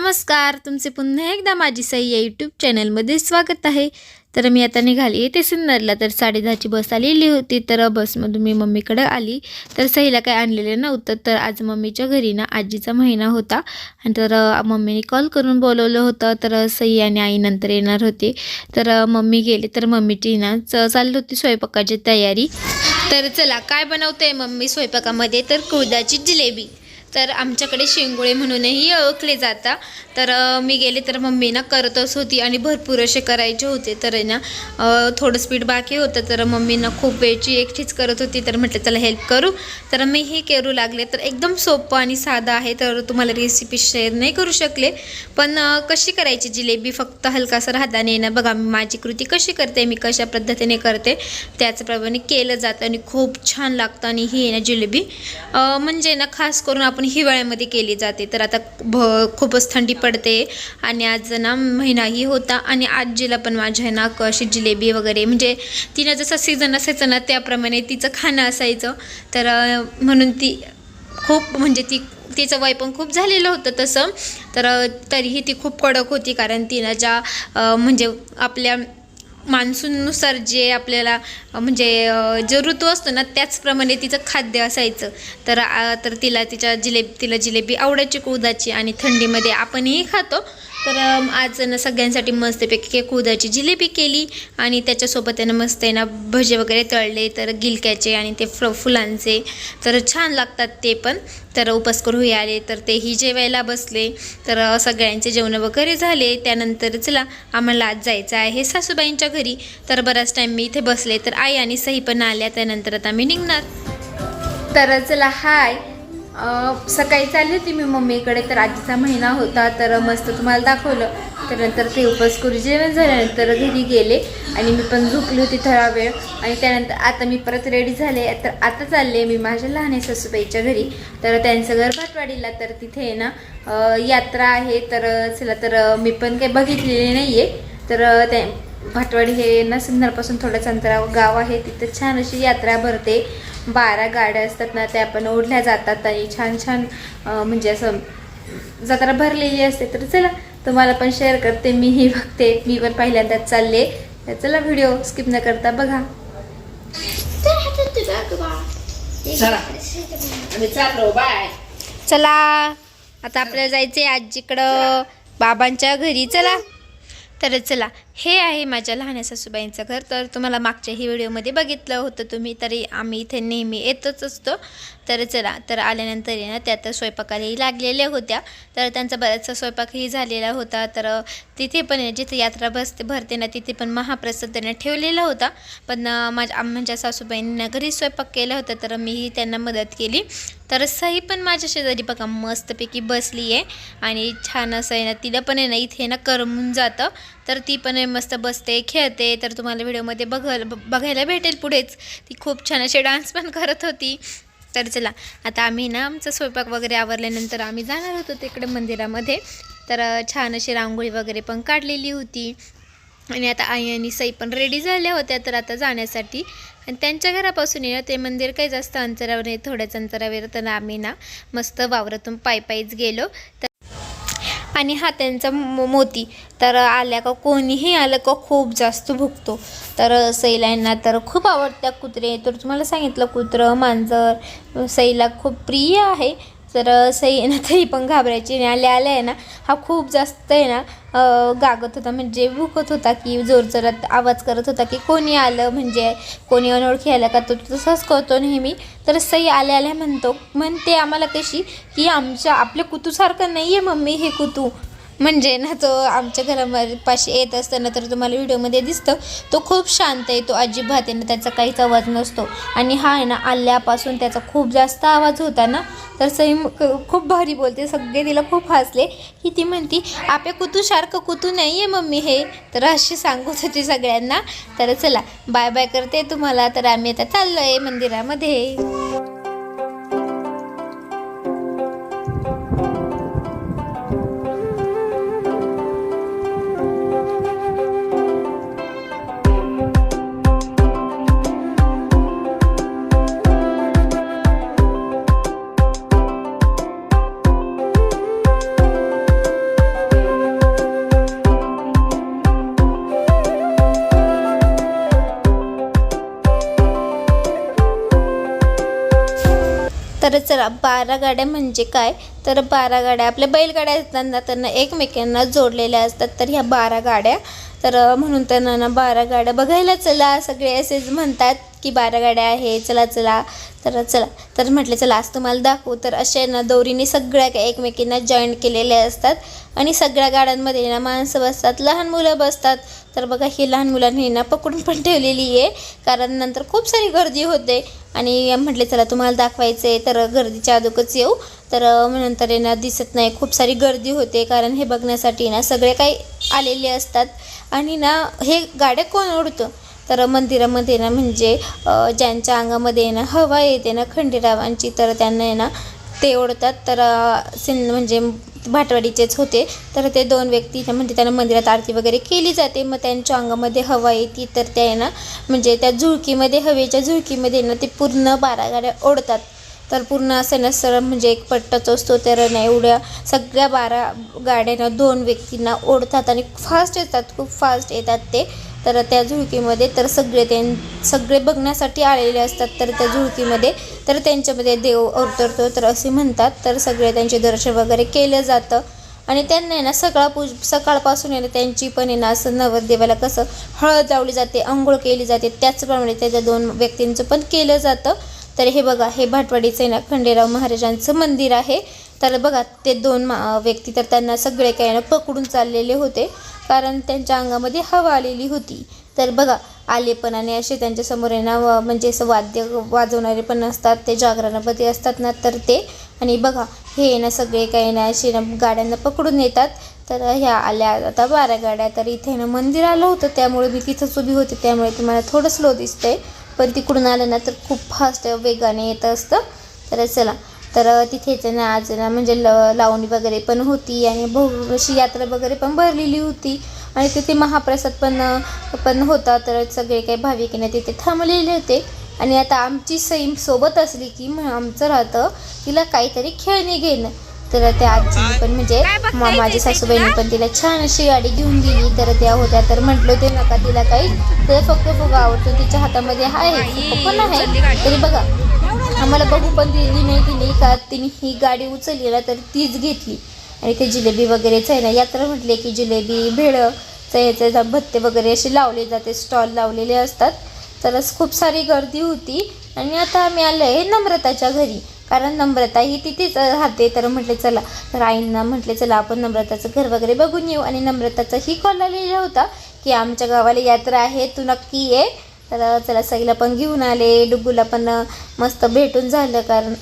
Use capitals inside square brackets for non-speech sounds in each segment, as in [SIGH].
नमस्कार तुमचे पुन्हा एकदा माझी सई या यूट्यूब चॅनलमध्ये स्वागत आहे. तर मी आता निघाली येते सिन्नरला तर साडेदहाची बस आलेली होती तर बसमधून मी मम्मीकडे आली. तर सईला काही आणलेलं नव्हतं तर आज मम्मीच्या घरी ना आजीचा महिना होता. आणि तर मम्मीने कॉल करून बोलवलं होतं तर सई आणि आई नंतर येणार होते. तर मम्मी गेले तर मम्मीची ना च- चालली होती स्वयंपाकाची तयारी. तर चला काय बनवते मम्मी स्वयंपाकामध्ये? तर कुळदाची जिलेबी. तर आमच्याकडे शेंगोळे म्हणूनही ओळखले जाता. तर मी गेले तर मम्मी ना करतच होती आणि भरपूर असे करायचे होते. तर आहे ना थोडं स्पीड बाकी होतं. तर मम्मी ना खूप वेळची एकटीच करत होती. तर म्हटलं चला हेल्प करू. तर मी हे करू लागले. तर एकदम सोपं आणि साधं आहे. तर तुम्हाला रेसिपी शेअर नाही करू शकले. पण कशी करायची जिलेबी फक्त हलकासं हाताने ना बघा मी माझी कृती कशी करते मी कशा पद्धतीने करते त्याचप्रमाणे केलं जातं आणि खूप छान लागतं. आणि ही आहे ना जिलेबी. म्हणजे ना खास करून आपण हिवाळ्यामध्ये केली जाते. तर आता भ खूपच थंडी पडते आणि आज ना महिनाही होता आणि आजीला पण माझ्या आहे ना अशी जिलेबी वगैरे म्हणजे तिनं जसं सीझन असायचं ना त्याप्रमाणे तिचं खाणं असायचं. तर म्हणून ती खूप म्हणजे ती तिचं वय पण खूप झालेलं होतं तसं. तर तरीही ती खूप कडक होती कारण तिनं ज्या म्हणजे आपल्या मान्सूननुसार जे आपल्याला म्हणजे जो ऋतू असतो ना त्याचप्रमाणे तिचं खाद्य असायचं. तर तर तिला तिच्या जिलेबी तिला जिलेबी आवडायची कुदाची आणि थंडीमध्ये आपणही खातो. तर आज ना सगळ्यांसाठी मस्तपैकी कुळदाची जिलेबी केली आणि त्याच्यासोबत त्यानं मस्त आहे ना भजे वगैरे तळले तर गिलक्याचे आणि ते फ्र फुलांचे. तर छान लागतात ते पण. तर उपास करू आले तर तेही जेवायला बसले. तर सगळ्यांचे जेवण वगैरे झाले. त्यानंतर चला आम्हाला आज जायचं आहे सासूबाईंच्या घरी. तर बराच टाईम मी इथे बसले तर आई आणि सही पण आल्या त्यानंतर आता मी निघणार. तर चला हाय सकाळी चालली होती मी मम्मीकडे तर आजीचा महिना होता तर मस्त तुम्हाला दाखवलं. तर नंतर ते उपास करू जेवण झाल्यानंतर घरी गेले आणि मी पण झोपली होती थोडा वेळ. आणि त्यानंतर आता मी परत रेडी झाले. तर आता चालले मी माझ्या लहान सासूबाईच्या घरी. तर त्यांचं घर भाटवाडीला तर तिथे आहे ना यात्रा आहे. तर चला तर मी पण काही बघितलेली नाही आहे तर त्या भाटवाडी हे ना सिन्नरपासून थोडंच अंतरावर गाव आहे. तिथं छान अशी यात्रा भरते. बारा गाड्या असतात ना त्या पण ओढल्या जातात आणि छान छान म्हणजे असं जत्रा भरलेली असते तर चला तुम्हाला पण शेअर करते मीही बघते. मी पण पहिल्यांदाच चालले. तर चला व्हिडिओ स्किप न करता बघा. चला. आता आपल्याला जायचे आजीकडं. बाबांच्या घरी चला. तर चला हे आहे माझ्या लहान सासूबाईंचं घर. तर तुम्हाला मागच्याही व्हिडिओमध्ये बघितलं होतं तुम्ही तरी आम्ही इथे नेहमी येतच असतो. तर चला तर आल्यानंतर आहे ना त्या तर स्वयंपाकालाही लागलेल्या होत्या. तर त्यांचा बराचसा स्वयंपाकही झालेला होता. तर तिथे पण आहे, जिथे यात्रा बसते भरते ना तिथे पण महाप्रसाद त्यांना ठेवलेला होता. पण माझ्या सासूबाईंना घरी स्वयंपाक केला होता तर मीही त्यांना मदत केली. तर सही पण माझ्या शेजारी बघा मस्तपैकी बसली आहे आणि छान असं आहे ना तिला पण आहे ना इथे ना करमून जातं. तर ती पण मस्त बसते खेळते. तर तुम्हाला व्हिडिओमध्ये बघल बघायला भेटेल पुढेच. ती खूप छान असे डान्स पण करत होती. तर चला आता आम्ही ना आमचा स्वयंपाक वगैरे आवरल्यानंतर आम्ही जाणार होतो तिकडे मंदिरामध्ये. तर छान अशी रांगोळी वगैरे पण काढलेली होती. आणि आता आई आणि सई पण रेडी झाल्या होत्या तर आता जाण्यासाठी. आणि त्यांच्या घरापासून येणं ते मंदिर काही जास्त अंतरावर नाही थोड्याच अंतरावर तर आम्ही ना मस्त वावरातून पायी पायीच गेलो. तर आणि हा त्यांचा मो- मोती. तर आल्या का कोणीही आलं का खूप जास्त भुकतो. तर सैलांना तर खूप आवडत्या कुत्रे. तर तुम्हाला सांगितलं कुत्रं मांजर. सैला खूप प्रिय आहे. तर सई आहे ना तरी पण घाबरायची आणि आल्या आल्या आहे ना हा खूप जास्त आहे ना गागत होता. म्हणजे भुकत होता की जोरजोरात आवाज करत होता की कोणी आलं म्हणजे कोणी अनोळखी आलं का? तो तसंच करतो नेहमी. तर सई आल्या आल्या म्हणतो म्हणते आम्हाला कशी की आमच्या आपल्या कुतूसारखं नाही आहे मम्मी हे कुतू. म्हणजे ना तो आमच्या घरामध्ये पाशी येत असताना तर तुम्हाला व्हिडिओमध्ये दिसतं तो खूप शांत आहे तो अजिबात आहे ना त्याचा काहीच आवाज नसतो. आणि हा आहे ना आल्यापासून त्याचा खूप जास्त आवाज होता ना तर सई खूप भारी बोलते सगळे तिला खूप हसले. की ती म्हणती आपे कुतूसारखं कुतू नाही आहे मम्मी हे? तर अशी सांगत होती सगळ्यांना. तर चला बाय बाय करते तुम्हाला. तर आम्ही आता चाललो आहे मंदिरामध्ये. बघा बारा गाड्या म्हणजे काय? तर बारा गाड्या आपल्या बैलगाड्या असताना त्यांना एकमेकांना जोडलेल्या असतात. तर ह्या बारा गाड्या तर म्हणून त्यांना ना बारा गाड्या बघायला चला सगळे असेच म्हणतात. की बारा गाड्या आहे चला चला तर चला. तर म्हटलं चला आज तुम्हाला दाखवू. तर असे ना दोरीने सगळ्या काय एकमेकींना जॉईंट केलेल्या असतात. आणि सगळ्या गाड्यांमध्ये ना माणसं बसतात लहान मुलं बसतात. तर बघा ही लहान मुलांनी ना पकडून पण ठेवलेली आहे. कारण नंतर खूप सारी गर्दी होते. आणि म्हटले चला तुम्हाला दाखवायचं आहे तर गर्दीच्या अगोदरच येऊ. तर नंतर ना दिसत नाही खूप सारी गर्दी होते. कारण हे बघण्यासाठी ना सगळे काही आलेले असतात. आणि ना हे गाड्या कोण ओढतं? तर मंदिरामध्ये ना म्हणजे ज्यांच्या अंगामध्ये ना हवा येते ना खंडेरावांची तर त्यांना आहे ना ते ओढतात. तर सिन म्हणजे भाटवाडीचेच होते. तर ते दोन व्यक्ती म्हणजे त्यांना मंदिरात आरती वगैरे केली जाते. मग त्यांच्या अंगामध्ये हवा येते तर त्या आहे ना म्हणजे त्या झुळकीमध्ये हवेच्या झुळकीमध्ये ना ते पूर्ण बारा गाड्या ओढतात. तर पूर्ण असं ना म्हणजे एक पट्टाच असतो. तर ना एवढ्या सगळ्या बारा गाड्यांना दोन व्यक्तींना ओढतात आणि फास्ट येतात. खूप फास्ट येतात ते. तर त्या झुळकीमध्ये तर सगळे त्यां सगळे बघण्यासाठी आलेले असतात तर त्या झुळकीमध्ये तर त्यांच्यामध्ये देव अवतरतो. तर असे म्हणतात तर सगळे त्यांचे दर्शन वगैरे केलं जातं. आणि त्यांना आहे ना सकाळ पूज सकाळपासून आहे ना त्यांची पण आहे ना असं नवरदेवाला कसं हळद लावली जाते आंघोळ केली जाते. त्याचप्रमाणे त्याच्या दोन व्यक्तींचं पण केलं जातं. तर हे बघा हे भाटवाडीचं आहे ना खंडेराव महाराजांचं मंदिर आहे. तर बघा ते दोन मा व्यक्ती तर त्यांना सगळे काही ना पकडून चाललेले होते कारण त्यांच्या अंगामध्ये हवा आलेली होती. तर बघा आले पण आणि असे त्यांच्यासमोर आहे ना म्हणजे असं वाद्य वाजवणारे पण असतात ते जागरणामध्ये असतात ना तर ते. आणि बघा हे ना सगळे काही ना असे ना गाड्यांना पकडून येतात. तर ह्या आल्या आता बारा गाड्या तर इथे ना मंदिर आलं होतं त्यामुळे मी तिथंच उभी होते त्यामुळे तुम्हाला थोडं स्लो दिसतंय. पण तिकडून आलं ना तर खूप फास्ट वेगाने येत असतं. तर चला तर तिथेच ना आज ना म्हणजे ल लावणी वगैरे पण होती आणि बहु अशी यात्रा वगैरे पण भरलेली होती. आणि तिथे महाप्रसाद पण पण होता. तर सगळे काही भाविकांना तिथे थांबलेले होते. आणि आता आमची सई सोबत असली की आमचं राहतं तिला काहीतरी खेळणी घेणं. तर त्या आजीने पण म्हणजे माझी सासूबाईने पण तिला छान अशी गाडी घेऊन दिली. तर त्या होत्या. तर म्हटलं होते नका तिला काही. तर फक्त फुगा आवडतो. तिच्या हातामध्ये आहे. पण आहे. तरी बघा आम्हाला बघू पण दिली नाही दिली का? तिने ही गाडी उचलली ना तर तीच घेतली. आणि ते जिलेबी वगैरेच आहे ना यात्रा म्हटले की जिलेबी भेळचं याचे भत्ते वगैरे असे लावले जाते स्टॉल लावलेले असतात. तर खूप सारी गर्दी होती. आणि आता आम्ही आलो आहे नम्रताच्या घरी. कारण नम्रता ही तिथेच राहते. तर म्हटले चला. तर आईंना म्हटले चला आपण नम्रताचं घर वगैरे बघून येऊ. आणि नम्रताचाही कॉल आलेला होता की आमच्या गावाला यात्रा आहे तू नक्की ये. तर चला सईला पण घेऊन आले. डुग्गूला पण मस्त भेटून झालं कारण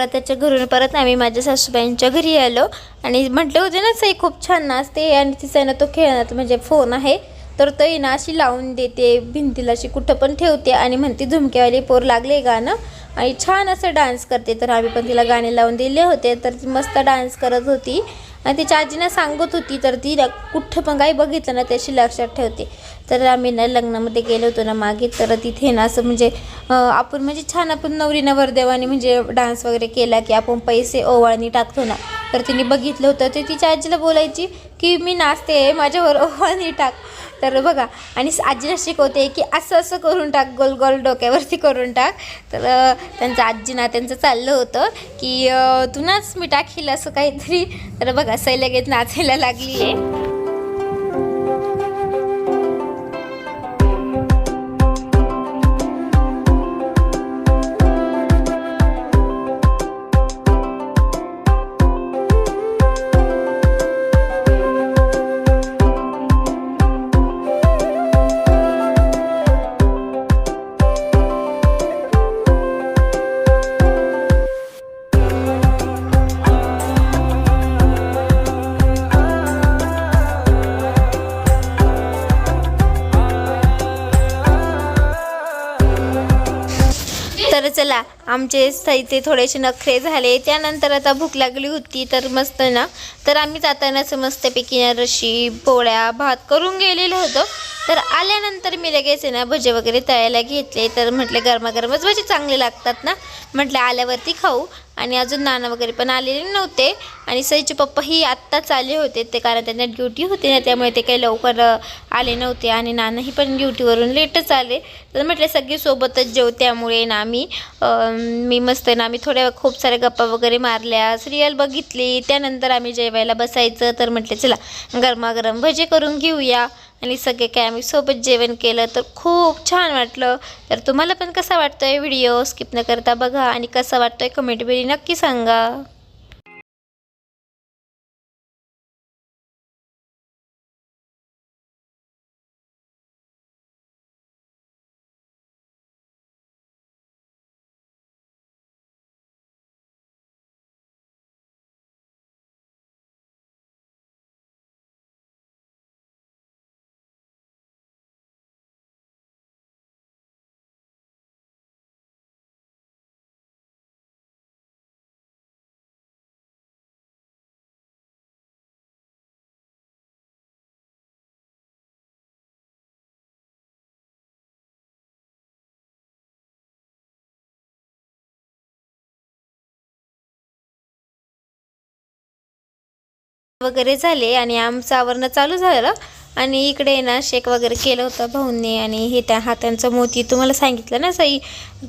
नम्रताच्या घरून परत आम्ही माझ्या सासूबाईंच्या घरी आलो. आणि म्हटलं होते ना सई खूप छान नाचते आणि तिचा ना तो खेळण्यात म्हणजे फोन आहे. तर तो ना अशी लावून देते भिंतीला अशी कुठं पण ठेवते आणि म्हणते झुमकेवाली पोर लागले गाणं. आणि छान असं डान्स करते. तर आम्ही पण तिला गाणे लावून दिले होते. तर ती मस्त डान्स करत होती. आणि तिच्या आजीनं सांगत होती तर ती ना कुठं पण काही बघितलं ना त्याशी लक्षात ठेवते. तर आम्ही ना लग्नामध्ये गेलो होतो ना मागे तर तिथे ना असं म्हणजे आपण म्हणजे छान आपण नवरी नवरदेवाने म्हणजे डान्स वगैरे केला की आपण पैसे ओवाळणी टाकतो ना. तर तिने बघितलं होतं ते तिच्या आजीला बोलायची की मी नाचते माझ्यावर ओवाळणी टाक. तर बघा आणि आजीला शिकवते की असं असं करून टाक गोल गोल डोक्यावरती करून टाक. तर त्यांचं आजी ना त्यांचं चाललं होतं की तुनाच मी टाकील असं काहीतरी. तर बघा सई लगेच नाचायला लागली आहे चला आमचे इथे थोडेसे नखरे झाले. त्यानंतर आता भूक लागली होती तर मस्त ना. तर आम्ही जातानाच मस्तपैकी ना रशी पोळ्या भात करून गेलेलो होतो. तर आल्यानंतर मी लगेच आहे ना भजे वगैरे तळायला घेतले. तर म्हटले गरमागरमच भजे चांगले लागतात ना. म्हटलं आल्यावरती खाऊ. आणि अजून नाना वगैरे पण आलेले नव्हते. आणि सईचे पप्पाही आत्ताच आले होते ते कारण त्यांना ड्युटी होती ना त्यामुळे ते काही लवकर आले नव्हते आणि नानाही पण ड्युटीवरून लेटच आले. तर म्हटले सगळे सोबतच जेव त्यामुळे ना आम्ही मी मस्त ना आम्ही थोड्या खूप साऱ्या गप्पा वगैरे मारल्या सिरियल बघितली त्यानंतर आम्ही जेवायला बसायचं तर म्हटले चला गरमागरम भजे करून घेऊया. आणि सगळे काय आम्ही सोबत जेवण केलं तर खूप छान वाटलं. तर तुम्हाला पण कसा वाटतोय व्हिडिओ? स्किप न करता बघा आणि कसा वाटतोय कमेंटमध्ये नक्की सांगा. वगैरे झाले आणि आमचं आवरणं चालू झालं. आणि इकडे ना शेक वगैरे केलं होतं भाऊंनी आणि हे त्या हातांचं मोती तुम्हाला सांगितलं ना सई?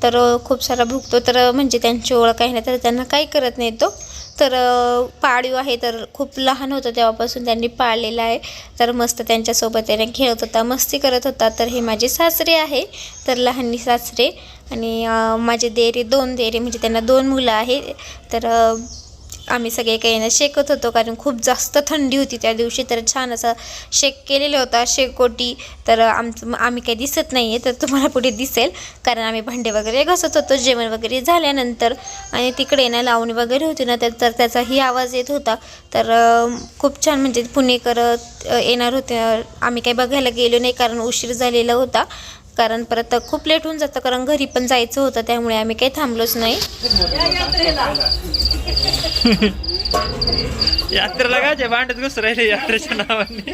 तर खूप सारा भुगतो तर म्हणजे त्यांची ओळख आहे ना तर त्यांना काही करत नाही तो. तर पाळीव आहे तर खूप लहान होतं तेव्हापासून त्यांनी पाळलेला आहे. तर मस्त त्यांच्यासोबत त्याने खेळत होता मस्ती करत होता. तर हे माझे सासरे आहे तर लहानी सासरे. आणि माझे देरे दोन देरे म्हणजे त्यांना दोन मुलं आहे. तर आम्ही सगळे काही ना शेकत होतो कारण खूप जास्त थंडी होती त्या दिवशी तर छान असा शेक केलेला होता शेकोटी. तर आमचं आम्ही काही दिसत नाही आहे तर तुम्हाला पुढे दिसेल कारण आम्ही भांडे वगैरे घसत होतो जेवण वगैरे झाल्यानंतर. आणि तिकडे ना लावणी वगैरे होती ना तर तर त्याचाही आवाज येत होता. तर खूप छान म्हणजे पुणेकर येणार होते. आम्ही काही बघायला गेलो नाही कारण उशीर झालेला होता. कारण परत खूप लेट होऊन जातं कारण घरी पण जायचं होतं त्यामुळे आम्ही काही थांबलोच नाही. [LAUGHS] यात्रेला. काय जे भांडत घुस राहिले यात्रेच्या नावाने?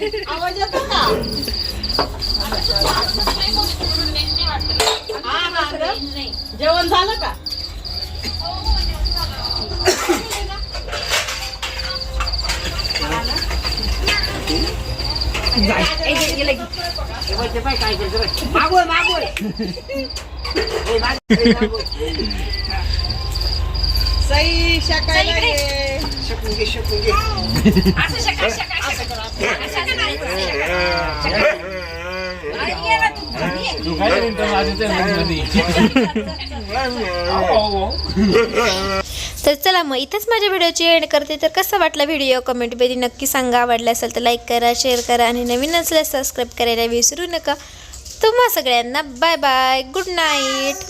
जेवण झालं का? सई शाकायला ये. शकून घे शकून घे तर चला मग इथंच माझ्या व्हिडिओची एंड करते. तर कसा वाटला व्हिडिओ? कमेंटमध्ये नक्की सांगा. आवडला असेल तर लाईक करा शेअर करा आणि नवीन असल्यास सबस्क्राईब करायला विसरू नका. तुम्हा सगळ्यांना बाय बाय गुड नाईट